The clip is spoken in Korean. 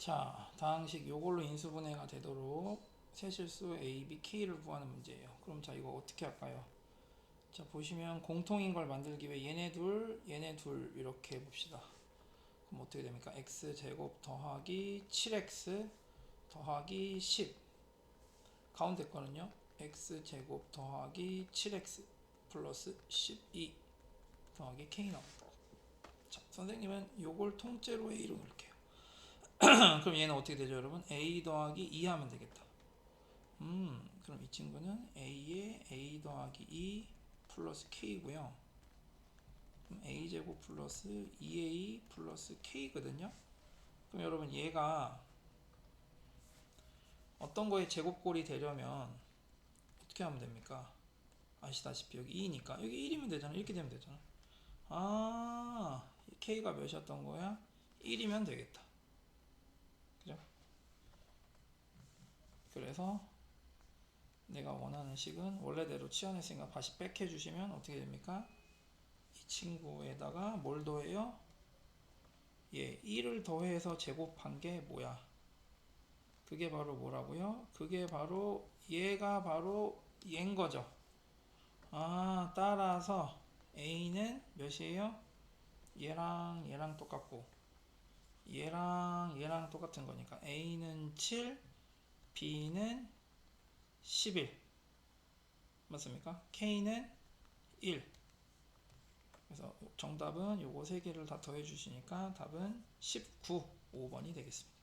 자, 다항식 요걸로 인수분해가 되도록 세실수 A, B, K를 구하는 문제예요. 그럼 자, 이거 어떻게 할까요? 자, 보시면 공통인 걸 만들기 위해 얘네 둘, 얘네 둘 이렇게 해봅시다. 그럼 어떻게 됩니까? x 제곱 더하기 7x 더하기 10 가운데 거는요 x 제곱 더하기 7x 플러스 12 더하기 k 나옵니다 자 선생님은 요걸 통째로 a로 넣을게요 그럼 얘는 어떻게 되죠 여러분 a 더하기 2 하면 되겠다 음 그럼 이 친구는 a에 a 더하기 2 플러스 k고요 그럼 a제곱 플러스 2a 플러스 k거든요. 그럼 여러분 얘가 어떤 거의 제곱꼴이 되려면 어떻게 하면 됩니까? 아시다시피 여기 2니까 여기 1이면 되잖아. 이렇게 되면 되잖아. 아, k가 몇이었던 거야? 1이면 되겠다. 그죠? 그래서 내가 원하는 식은 원래대로 치환했으니까 다시 백해 주시면 어떻게 됩니까? 이 친구에다가 뭘 더해요? 예, 1을 더해서 제곱한 게 뭐야? 그게 바로 뭐라고요? 그게 바로 얘가 바로 얘인 거죠. 아, 따라서 A는 몇이에요? 얘랑 얘랑 똑같고 얘랑 얘랑 똑같은 거니까 A는 7, B는 11 맞습니까? K는 1 그래서 정답은 요거 세 개를 다 더해 주시니까 답은 19, 5번이 되겠습니다.